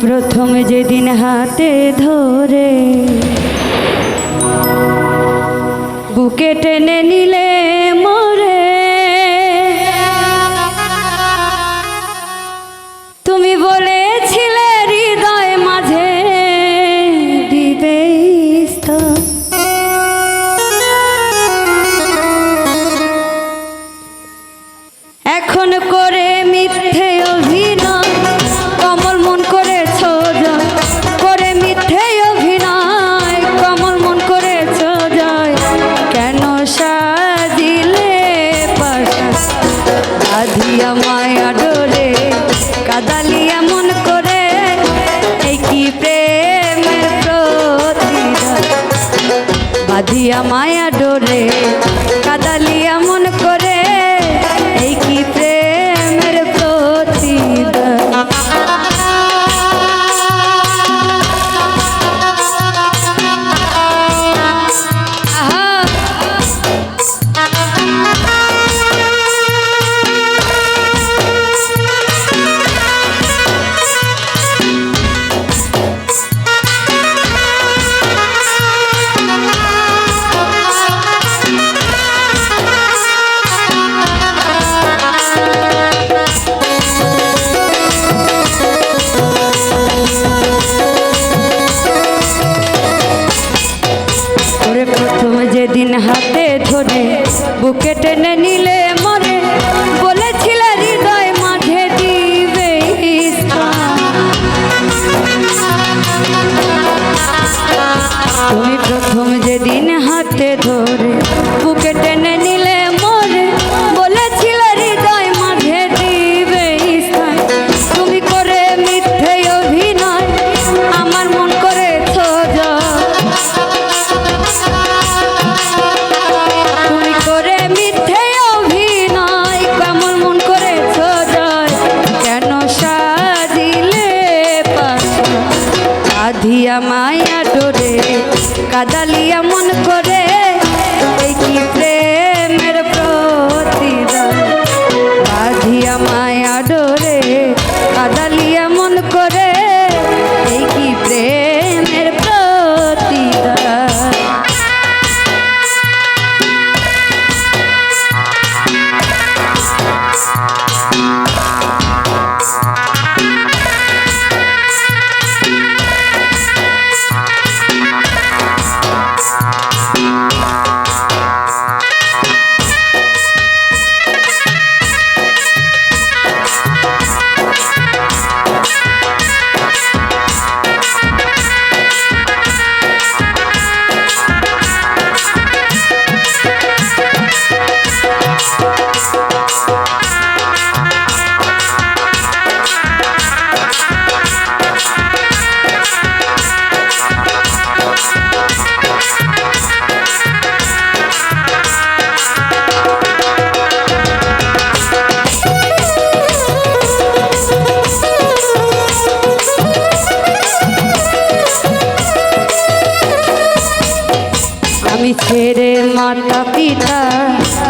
প্রথম যেদিন হাতে ধরে বুকে টেনে নিল বাঁধিয়া মায়া ডোরে। বুকে টেনে কাদালিয়া মায়া ডোরে কাদালিয়া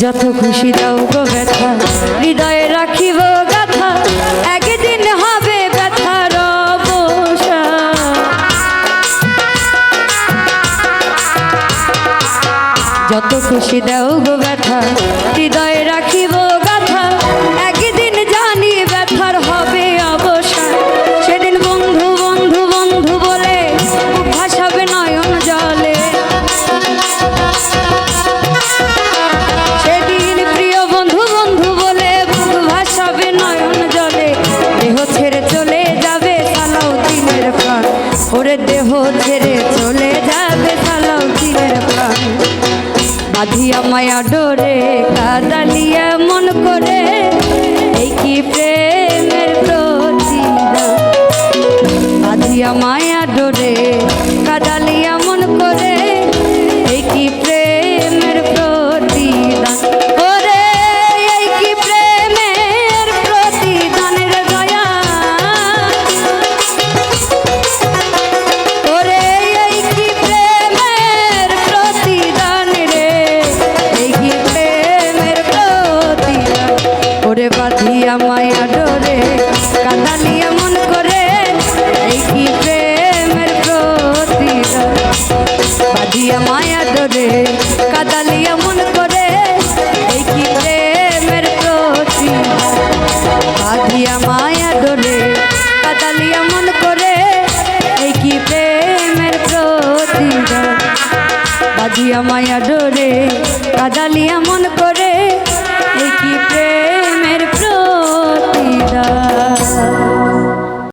যত খুশি দাও গো ব্যথা। হৃদয়ে রাখিব গাথা। একদিন হবে যত খুশি দাও গো ব্যথা। হৃদয়ে রাখিব মায়া ডোরে কাদালিয়া মন করে এই কি প্রেমের প্রতিদান। আজি মায়া ডোরে কাদালিয়া মায়া